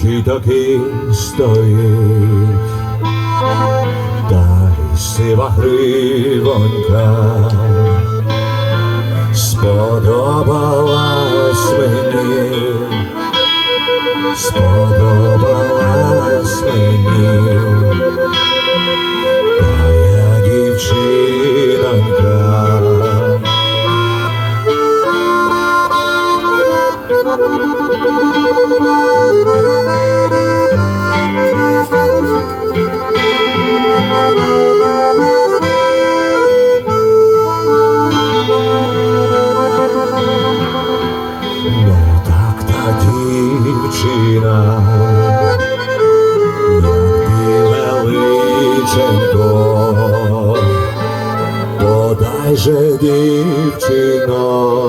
чи таки стоїть, та й сива гривонька. Сподобалась мені, сподобалась мені, та я. No tak ta dziewczyna Jak wielyczenko Bodajże dziewczyno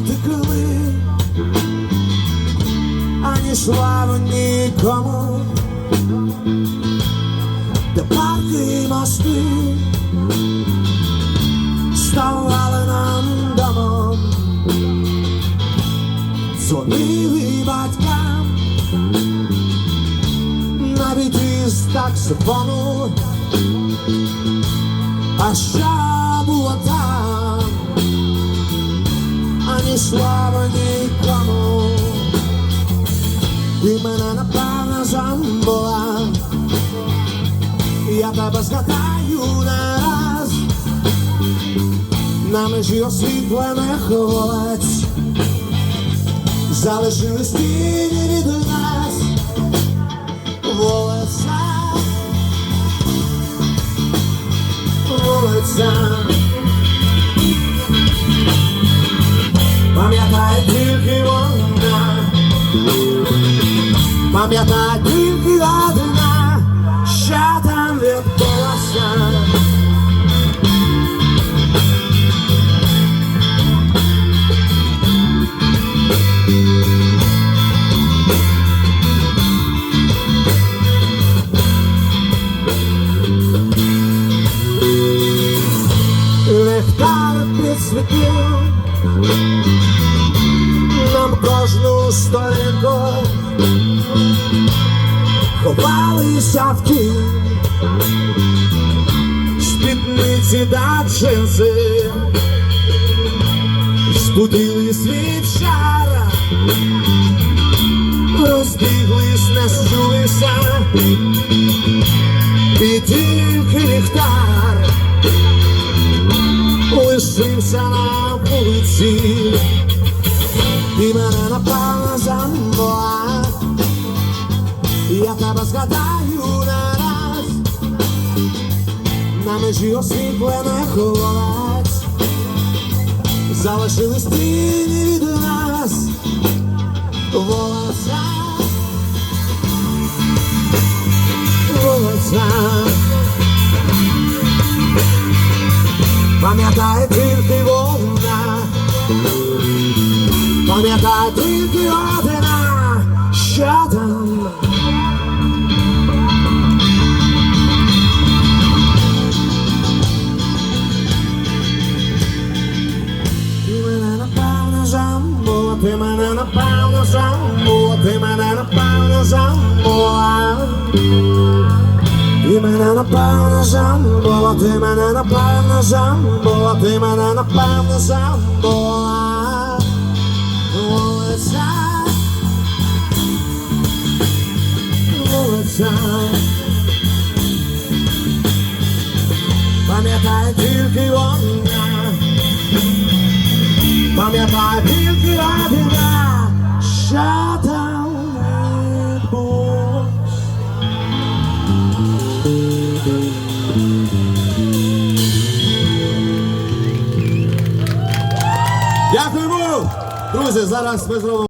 втекли, ані слави нікому, де парки і мости ставали нам домом, дзвонили батькам, навіть із таксофону, а що слава нікому. І мене напевно забула. Я тебе згадаю не раз на межі освітлених вулиць. Залишились тіні від нас вулиця, вулиця. Пам'ятай тільки одна, що там відбулося. Ліхтар підсвітив нам кожну сторінку ховалися в тінь спідниці та джинси. Збудились від шара. Розбіглись, не зчулися. І тільки ліхтар лишився на вулиці на межі освітлених вулиць залишились тіні від нас. Волоса, волоса. Пам'ятає тільки вона, пам'ятає тільки одна, мене напевно забула, ти мене напевно забула, ти мене напевно забула. Вулиця, вулиця. Пам'ятай тільки вона, пам'ятай тільки одна, що там Друзі, зараз ми зробимо.